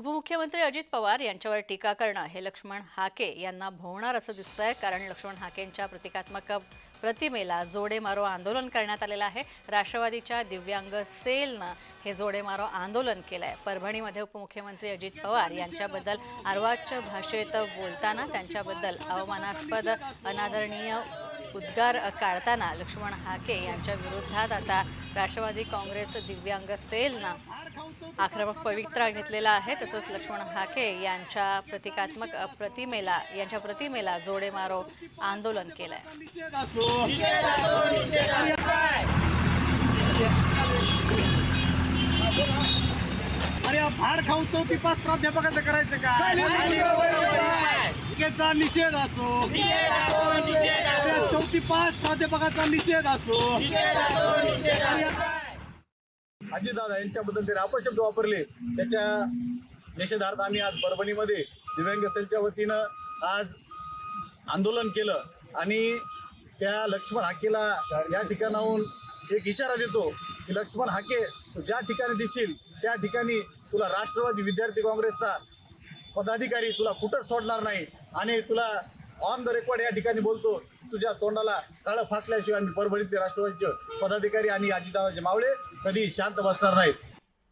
उपमुख्यमंत्री अजित पवार यांच्यावर टीका करणं हे लक्ष्मण हाके यांना भोवणार असं दिसतंय कारण लक्ष्मण हाकेंच्या प्रतिकात्मक प्रतिमेला जोडेमारो आंदोलन करण्यात आलेलं आहे. राष्ट्रवादीच्या दिव्यांग सेलनं हे जोडेमारो आंदोलन केलं आहे परभणीमध्ये उपमुख्यमंत्री अजित पवार यांच्याबद्दल अर्वाच्य भाषेत बोलताना त्यांच्याबद्दल अवमानास्पद अनादरणीय उद्गार काढताना लक्ष्मण हाके यांच्या विरोधात आता राष्ट्रवादी काँग्रेस दिव्यांग सेलनं आक्रमक पवित्रा घेतलेला आहे. तसंच लक्ष्मण हाके यांच्या प्रतिकात्मक प्रतिमेला यांच्या प्रतिमेला जोडेमारो आंदोलन केलंय. अरे भाड खाऊ चौथी पाच प्राध्यापकाचं करायचं काय टीकेचा निषेध असो. चौथी पाच प्राध्यापकाचा निषेध असो. अजितदादा यांच्याबद्दल ते अपशब्द वापरले. त्याच्या निषेधार्थ आम्ही आज परभणीमध्ये दिव्यांग सेलच्या वतीनं आज आंदोलन केलं. आणि त्या लक्ष्मण हाकेला या ठिकाणाहून एक इशारा देतो की लक्ष्मण हाके तू ज्या ठिकाणी दिसशील त्या ठिकाणी तुला राष्ट्रवादी विद्यार्थी काँग्रेसचा पदाधिकारी तुला कुठंच सोडणार नाही. आणि तुला ऑन द रेकॉर्ड या ठिकाणी बोलतो तुझ्या तोंडाला काळं फासल्याशिवाय आम्ही परभणीतले राष्ट्रवादीचे पदाधिकारी आणि अजितदादाचे मावळे कधी शांत बसणार नाहीत.